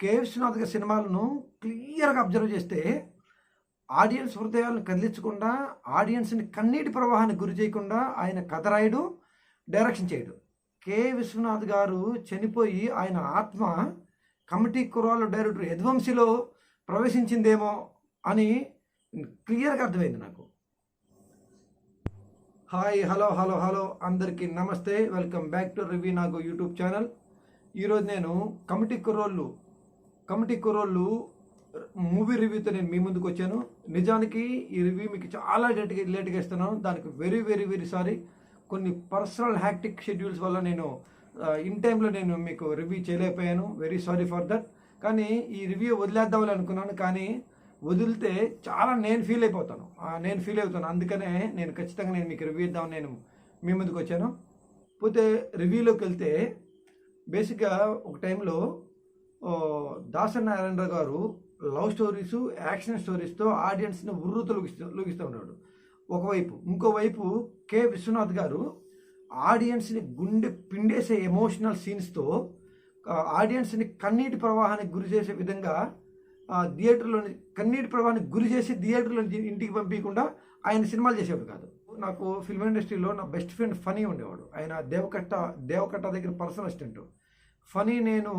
కే విశ్వనాథ్ గారి సినిమాలను క్లియర్గా అబ్జర్వ్ చేస్తే ఆడియన్స్ హృదయాలను కదిలించకుండా ఆడియన్స్ని కన్నీటి ప్రవాహానికి గురి చేయకుండా ఆయన కథ రాయడు డైరెక్షన్ చేయడు. కె. విశ్వనాథ్ గారు చనిపోయి ఆయన ఆత్మ కమిటీ కురాల డైరెక్టర్ యధ్వంశిలో ప్రవేశించిందేమో అని క్లియర్గా అర్థమైంది నాకు. హాయ్ హలో హలో హలో అందరికీ నమస్తే. వెల్కమ్ బ్యాక్ టు రివ్యూ నాకు యూట్యూబ్ ఛానల్. ఈరోజు నేను కమిటీ కుర్రోళ్ళు కమిటీ కుర్రోళ్ళు మూవీ రివ్యూతో నేను మీ ముందుకు వచ్చాను. నిజానికి ఈ రివ్యూ మీకు చాలా లేట్గా లేట్గా ఇస్తున్నాను. దానికి వెరీ వెరీ వెరీ సారీ. కొన్ని పర్సనల్ హ్యాక్టిక్ షెడ్యూల్స్ వల్ల నేను ఇన్ టైంలో నేను మీకు రివ్యూ చేయలేకపోయాను. Very sorry for that. కానీ ఈ రివ్యూ వదిలేద్దామని అనుకున్నాను. కానీ వదిలితే చాలా నేను ఫీల్ అయిపోతాను. నేను ఫీల్ అవుతాను. అందుకనే నేను ఖచ్చితంగా నేను మీకు రివ్యూ ఇద్దామని నేను మీ ముందుకు వచ్చాను. పోతే రివ్యూలోకి వెళ్తే బేసిక్గా ఒక టైంలో దాసరి నారాయణ గారు లవ్ స్టోరీస్ యాక్షన్ స్టోరీస్తో ఆడియన్స్ని ఉర్రుతో లూగిస్తూ లూగిస్తూ ఉన్నాడు. ఒకవైపు ఇంకోవైపు కె. విశ్వనాథ్ గారు ఆడియన్స్ని గుండె పిండేసే ఎమోషనల్ సీన్స్తో ఆడియన్స్ని కన్నీటి ప్రవాహానికి గురి చేసే విధంగా ఆ, థియేటర్లోని కన్నీటి ప్రవాహానికి గురి చేసి థియేటర్లో ఇంటికి పంపించకుండా ఆయన సినిమాలు చేసేవాడు కాదు. నాకు ఫిల్మ్ ఇండస్ట్రీలో నా బెస్ట్ ఫ్రెండ్ ఫనీ ఉండేవాడు. ఆయన దేవకట్ట దేవకట్ట దగ్గర పర్సనల్ అసిస్టెంట్. ఫనీ నేను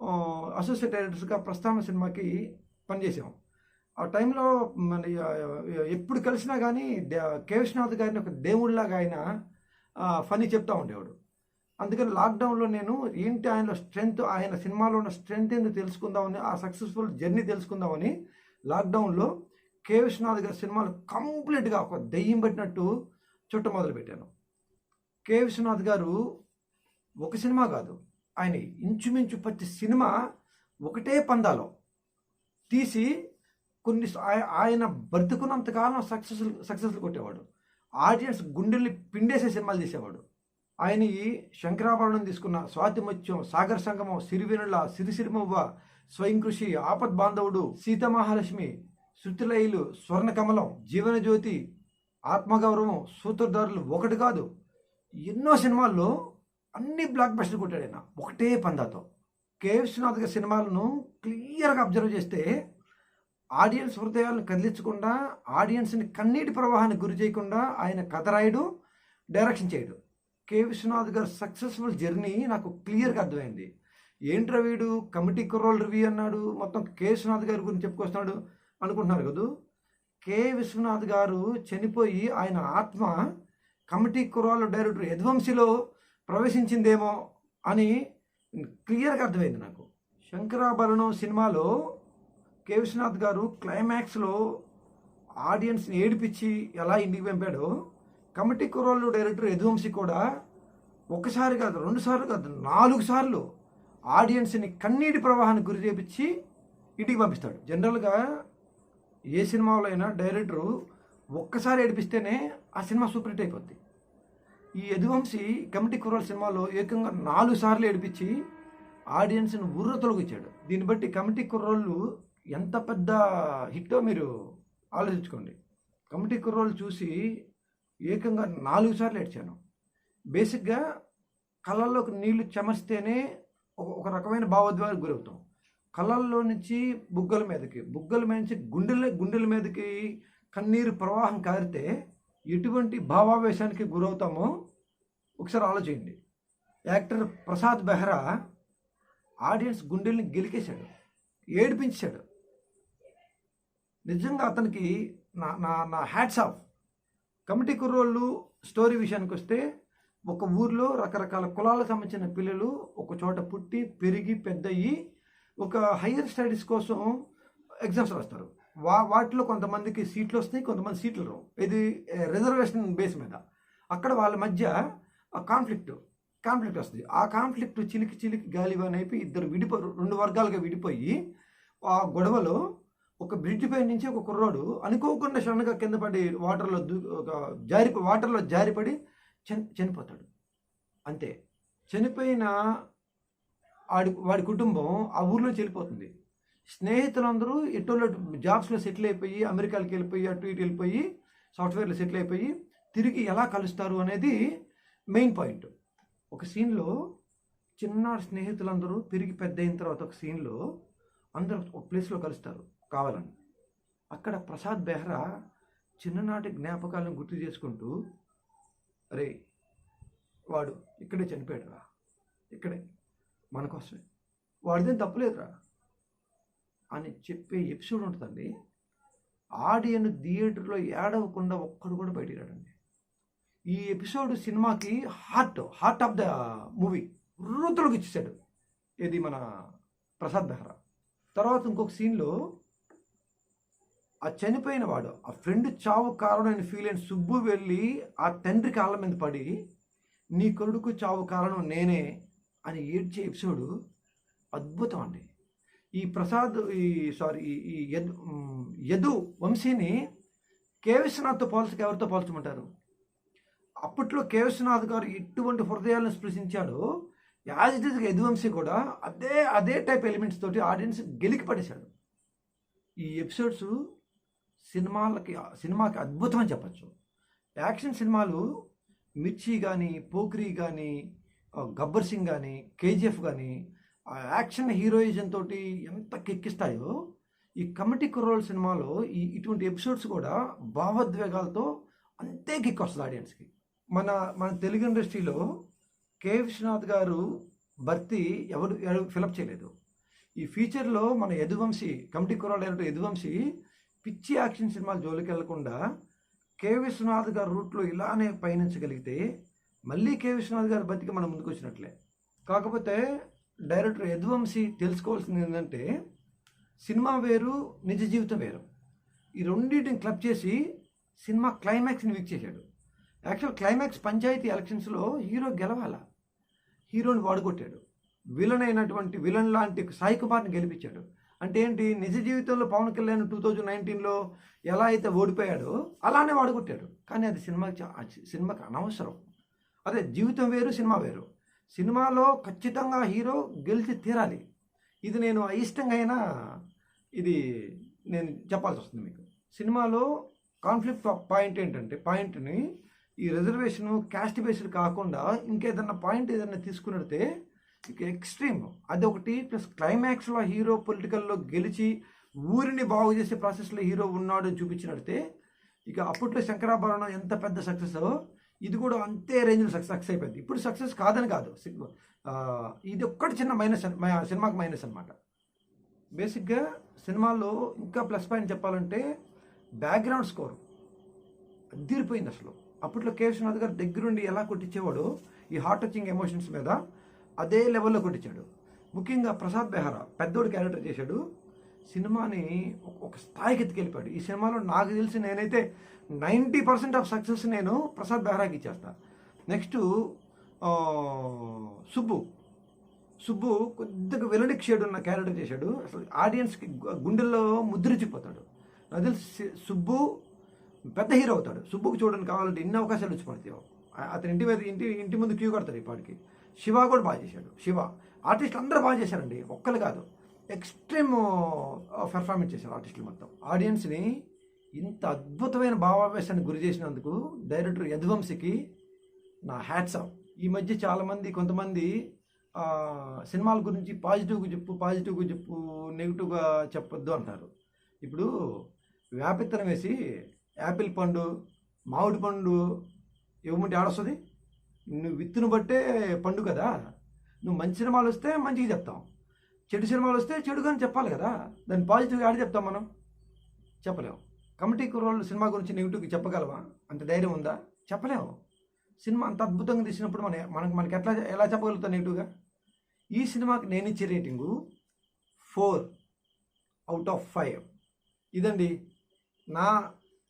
అసోసియేట్ డైరెక్టర్స్గా ప్రస్థాన సినిమాకి పనిచేసాం ఆ టైంలో మన ఎప్పుడు కలిసినా కానీ కే విశ్వనాథ్ గారిని ఒక దేవుడిలాగా ఆయన ఫనీ చెప్తా ఉండేవాడు. అందుకని లాక్డౌన్లో నేను ఏంటి ఆయన స్ట్రెంగ్త్ ఆయన సినిమాలో ఉన్న స్ట్రెంగ్త్ ఏంటో తెలుసుకుందామని ఆ సక్సెస్ఫుల్ జర్నీ తెలుసుకుందామని లాక్డౌన్లో కే విశ్వనాథ్ గారి సినిమాలు కంప్లీట్గా ఒక దెయ్యం పెట్టినట్టు చుట్ట మొదలుపెట్టాను. కే విశ్వనాథ్ గారు ఒక సినిమా కాదు. ఆయన ఇంచుమించు ప్రతి సినిమా ఒకటే పందాలో తీసి కొన్ని ఆయన బ్రతుకున్నంతకాలం సక్సెస్ సక్సెస్లు కొట్టేవాడు. ఆడియన్స్ గుండెల్ని పిండేసే సినిమాలు తీసేవాడు. ఆయన ఈ శంకరాభరణం తీసుకున్న స్వాతిమత్యం సాగర్ సంగమం సిరివెనుల సిరిసిరిమవ్వ స్వయం కృషి ఆపద్ బాంధవుడు సీతమహాలక్ష్మి శృతిలయులు స్వర్ణకమలం జీవనజ్యోతి ఆత్మగౌరవం సూత్రధారులు ఒకటి కాదు. ఎన్నో సినిమాల్లో అన్ని బ్లాక్ బస్టర్ కొట్టాడు ఆయన. ఒకటే పందాతో. కే విశ్వనాథ్ గారి సినిమాలను క్లియర్గా అబ్జర్వ్ చేస్తే ఆడియన్స్ హృదయాలను కదిలించకుండా ఆడియన్స్ని కన్నీటి ప్రవాహానికి గురి చేయకుండా ఆయన కథ రాయడు డైరెక్షన్ చేయడు. కే విశ్వనాథ్ గారు సక్సెస్ఫుల్ జర్నీ నాకు క్లియర్గా అర్థమైంది. ఏంట్రా వీడు? కమిటీ కుర్రోల్ రివ్యూ అన్నాడు. మొత్తం కె విశ్వనాథ్ గారి గురించి చెప్పుకొస్తున్నాడు అనుకుంటున్నారు కదూ? కే విశ్వనాథ్ గారు చనిపోయి ఆయన ఆత్మ కమిటీ కుర్రాళ్ళు డైరెక్టర్ యధ్వంశిలో ప్రవేశించిందేమో అని క్లియర్గా అర్థమైంది నాకు. శంకరాభరణం సినిమాలో కె విశ్వనాథ్ గారు క్లైమాక్స్లో ఆడియన్స్ని ఏడిపించి ఎలా ఇంటికి పంపాడో కమిటీ కుర్రోళ్ళు డైరెక్టర్ యదువంశి కూడా ఒకసారి కాదు రెండు సార్లు కాదు నాలుగు సార్లు ఆడియన్స్ని కన్నీటి ప్రవాహానికి గురి చేపించి ఇంటికి పంపిస్తాడు. జనరల్గా ఏ సినిమాలో అయినా డైరెక్టరు ఒక్కసారి ఏడిపిస్తేనే ఆ సినిమా సూపర్ హిట్ అయిపోద్ది. ఈ యదువంశి కమిటీ కుర్రాల సినిమాలో ఏకంగా నాలుగు సార్లు ఏడిపించి ఆడియన్స్ని ఉర్ర తొలగించాడు. దీన్ని బట్టి కమిటీ కుర్రోళ్ళు ఎంత పెద్ద హిట్టో మీరు ఆలోచించుకోండి. కమిటీ కుర్రోళ్ళు చూసి ఏకంగా నాలుగు సార్లు ఏడ్చాను. బేసిక్గా కళ్ళల్లోకి నీళ్ళు చెమస్తేనే ఒక ఒక రకమైన భావోద్వేగానికి గురవుతాం. కళ్ళల్లో నుంచి బుగ్గల మీదకి బుగ్గల మీద నుంచి గుండెల గుండెల మీదకి కన్నీరు ప్రవాహం కారితే ఎటువంటి భావావేశానికి గురవుతామో ఒకసారి ఆలోచించండి. యాక్టర్ ప్రసాద్ బెహ్రా ఆడియన్స్ గుండెల్ని గెలికేశాడు ఏడిపించాడు. నిజంగా అతనికి నా నా నా hats off. Committee Kurrollu story విషయానికి వస్తే ఒక ఊర్లో రకరకాల కులాలకు సంబంధించిన పిల్లలు ఒక చోట పుట్టి పెరిగి పెద్దయ్యి ఒక హయ్యర్ స్టడీస్ కోసం ఎగ్జామ్స్ రాస్తారు. వా వాటిలో కొంతమందికి సీట్లు వస్తాయి కొంతమంది సీట్లు రావు. ఇది రిజర్వేషన్ బేస్ మీద. అక్కడ వాళ్ళ మధ్య కాన్ఫ్లిక్ట్ కాన్ఫ్లిక్ట్ వస్తుంది. ఆ కాన్ఫ్లిక్ట్ చిలికి చిలికి గాలివాన్ అయిపోయి ఇద్దరు విడిపో రెండు వర్గాలుగా విడిపోయి ఆ గొడవలో ఒక బ్రిడ్జ్ పై నుంచి ఒక కుర్రాడు అనుకోకుండా సడన్గా కింద పడి వాటర్లో దూ ఒక జారి వాటర్లో జారిపడి చని చనిపోతాడు. అంతే. చనిపోయిన ఆడి వాడి కుటుంబం ఆ ఊర్లో చనిపోతుంది స్నేహితులందరూ ఎటోలో జాబ్స్లో సెటిల్ అయిపోయి అమెరికాకి వెళ్ళిపోయి అటు ఇటు వెళ్ళిపోయి సాఫ్ట్వేర్లో సెటిల్ అయిపోయి తిరిగి ఎలా కలుస్తారు అనేది మెయిన్ పాయింట్. ఒక సీన్లో చిన్న స్నేహితులందరూ పెరిగి పెద్ద అయిన తర్వాత ఒక సీన్లో అందరూ ఒక ప్లేస్లో కలుస్తారు కావాలని. అక్కడ ప్రసాద్ బెహ్రా చిన్ననాటి జ్ఞాపకాలను గుర్తు చేసుకుంటూ అరే వాడు ఇక్కడే చనిపోయాడు రా ఇక్కడే మన కోసమే. వాడిదేం తప్పులేదురా. అని చెప్పే ఎపిసోడ్ ఉంటుందండి. ఆడియన్ థియేటర్లో ఏడవకుండా ఒక్కడు కూడా బయటికి రాడండి ఈ ఎపిసోడ్ సినిమాకి heart heart of the movie రుద్రుడికి ఇచ్చేసాడు ఇది మన ప్రసాద్ బెహ్రా. తర్వాత ఇంకొక సీన్లో ఆ చనిపోయిన వాడు ఆ ఫ్రెండ్ చావు కారణం ఫీల్ అయిన సుబ్బు వెళ్ళి ఆ తండ్రి కాళ్ళ మీద పడి నీ కొడుకు చావు కారణం నేనే అని ఏడ్చే ఎపిసోడు అద్భుతం అండి. ఈ ప్రసాద్ ఈ సారీ ఈ- ఈ యదు యదు వంశీని కే. విశ్వనాథ్తో పోల్చక ఎవరితో పోల్చమంటారు? అప్పట్లో కే. విశ్వనాథ్ గారు ఇటువంటి హృదయాలను స్పృశించాడు. యాజ్ ఇట్ ఈస్ యదువంశీ కూడా అదే అదే టైప్ ఎలిమెంట్స్ తోటి ఆడియన్స్ గెలికి పడేశాడు. ఈ ఎపిసోడ్స్ సినిమాలకి సినిమాకి అద్భుతం అని చెప్పచ్చు. యాక్షన్ సినిమాలు మిర్చి కానీ పోక్రీ కానీ గబ్బర్ సింగ్ కానీ కేజీఎఫ్ కానీ యాక్షన్ హీరోయిజం తోటి ఎంత కెక్కిస్తాయో ఈ కమిటీ కుర్రోల్ సినిమాలో ఈ ఇటువంటి ఎపిసోడ్స్ కూడా భావోద్వేగాలతో అంతే కిక్ వస్తుంది ఆడియన్స్కి. మన మన తెలుగు ఇండస్ట్రీలో కె విశ్వనాథ్ గారు భర్తీ ఎవరు ఎవరు ఫిలప్ చేయలేదు. ఈ ఫీచర్లో మన యదువంశీ కమిటీ కుర్రాడు అయినట్టు యదువంశీ పిచ్చి యాక్షన్ సినిమాలు జోలికి వెళ్ళకుండా కె విశ్వనాథ్ గారి రూట్లో ఇలానే పయనించగలిగితే మళ్ళీ కె విశ్వనాథ్ గారి బతికి మనం ముందుకు వచ్చినట్లే కాకపోతే డైరెక్టర్ యదువంశీ తెలుసుకోవాల్సింది ఏంటంటే సినిమా వేరు నిజ జీవితం వేరు. ఈ రెండింటిని క్లబ్ చేసి సినిమా క్లైమాక్స్ని వీక్ చేశాడు. యాక్చువల్ క్లైమాక్స్ పంచాయతీ ఎలక్షన్స్లో హీరో గెలవాల? హీరోని వాడుకొట్టాడు. విలన్ అయినటువంటి విలన్ లాంటి సాయి కుమార్ని గెలిపించాడు. అంటే ఏంటి? నిజ జీవితంలో పవన్ కళ్యాణ్ టూ థౌజండ్ నైన్టీన్లో ఎలా అయితే ఓడిపోయాడో అలానే వాడుకొట్టాడు. కానీ అది సినిమాకి సినిమాకి అనవసరం. అదే జీవితం వేరు సినిమా వేరు. సినిమాలో ఖచ్చితంగా హీరో గెలిచి తీరాలి. ఇది నేను అయిష్టంగా అయినా ఇది నేను చెప్పాల్సి వస్తుంది మీకు. సినిమాలో కాన్ఫ్లిక్ట్ పాయింట్ ఏంటంటే పాయింట్ని ఈ రిజర్వేషను క్యాస్ట్ బేస్డ్ కాకుండా ఇంకేదన్నా పాయింట్ ఏదన్నా తీసుకున్నడితే ఇక ఎక్స్ట్రీమ్ అదొకటి ప్లస్ క్లైమాక్స్లో హీరో పొలిటికల్లో గెలిచి ఊరిని బాగు చేసే ప్రాసెస్లో హీరో ఉన్నాడు అని చూపించినడితే ఇక అప్పట్లో శంకరాభరణం ఎంత పెద్ద సక్సెస్ ఇది కూడా అంతే రేంజ్లో సక్సెస్ అయిపోయింది. ఇప్పుడు సక్సెస్ కాదని కాదు. ఇది ఒక్కటి చిన్న మైనస్ సినిమాకి మైనస్ అనమాట బేసిక్గా సినిమాలో ఇంకా ప్లస్ పాయింట్ చెప్పాలంటే బ్యాక్గ్రౌండ్ స్కోర్ అద్దీరిపోయింది అసలు. అప్పట్లో కే విశ్వనాథ్ గారు దగ్గరుండి ఎలా కొట్టించేవాడు ఈ హార్ట్ టచింగ్ ఎమోషన్స్ మీద అదే లెవెల్లో కొట్టించాడు. ముఖ్యంగా ప్రసాద్ బెహరా పెద్దోడు క్యారెక్టర్ చేశాడు. సినిమాని ఒక- ఒక స్థాయికి ఎత్తుకెళ్ళిపోయాడు. ఈ సినిమాలో నాకు తెలిసి నేనైతే నైంటీ పర్సెంట్ ఆఫ్ సక్సెస్ నేను ప్రసాద్ బెహ్రాకి ఇచ్చేస్తా. నెక్స్ట్ సుబ్బు. సుబ్బు కొద్దిగా వెల్లడిక్ షేడ్ ఉన్న క్యారెక్టర్ చేశాడు. అసలు ఆడియన్స్కి గుండెల్లో ముద్రించిపోతాడు. నాకు తెలిసి సుబ్బు పెద్ద హీరో అవుతాడు. సుబ్బుకు చూడడానికి కావాలంటే ఎన్ని అవకాశాలు వచ్చి పడతాయి. అతని ఇంటి మీద ఇంటి ఇంటి ముందు క్యూ కడతాడు పాటికి. శివ కూడా బాగా చేశాడు. శివ. ఆర్టిస్టులు అందరూ బాగా చేశారండి. ఒక్కరు కాదు. ఎక్స్ట్రీమ్ పెర్ఫార్మెన్స్ చేశారు ఆర్టిస్టులు మొత్తం. ఆడియన్స్ని ఇంత అద్భుతమైన భావావేశానికి గురి చేసినందుకు డైరెక్టర్ యదువంశికి నా హ్యాట్స్ ఆఫ్ ఈ మధ్య చాలామంది కొంతమంది సినిమాల గురించి పాజిటివ్గా చెప్పు పాజిటివ్గా చెప్పు నెగిటివ్గా చెప్పొద్దు అంటారు. ఇప్పుడు వ్యాపిత్తనం వేసి యాపిల్ పండు మామిడి పండు ఇవ్వమంటే ఆడొస్తుంది నువ్వు విత్తును బట్టే పండు కదా. నువ్వు మంచి సినిమాలు వస్తే మంచిగా చెప్తాం. చెడు సినిమాలు వస్తే చెడుగా అని చెప్పాలి కదా. దాన్ని పాజిటివ్గా ఆడి చెప్తాం మనం. చెప్పలేము కమిటీ కుర్రోళ్ళు సినిమా గురించి నెగిటివ్గా చెప్పగలవా? అంత ధైర్యం ఉందా? చెప్పలేము సినిమా అంత అద్భుతంగా తీసినప్పుడు మన మనకు మనకి ఎట్లా ఎలా చెప్పగలుగుతాం నెగిటివ్గా ఈ సినిమాకి నేను ఇచ్చే rating four out of five ఇదండి. నా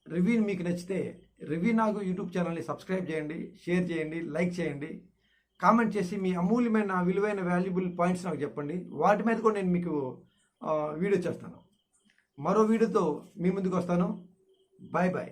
రివ్యూ మీకు నచ్చితే రివ్యూ నాకు యూట్యూబ్ ఛానల్ని సబ్స్క్రైబ్ చేయండి షేర్ చేయండి లైక్ చేయండి. కామెంట్ చేసి మీ అమూల్యమైన విలువైన వాల్యుబుల్ పాయింట్స్ నాకు చెప్పండి. వాటి మీద కూడా నేను మీకు వీడియో చేస్తాను. మరో వీడియోతో మీ ముందుకు వస్తాను. Bye bye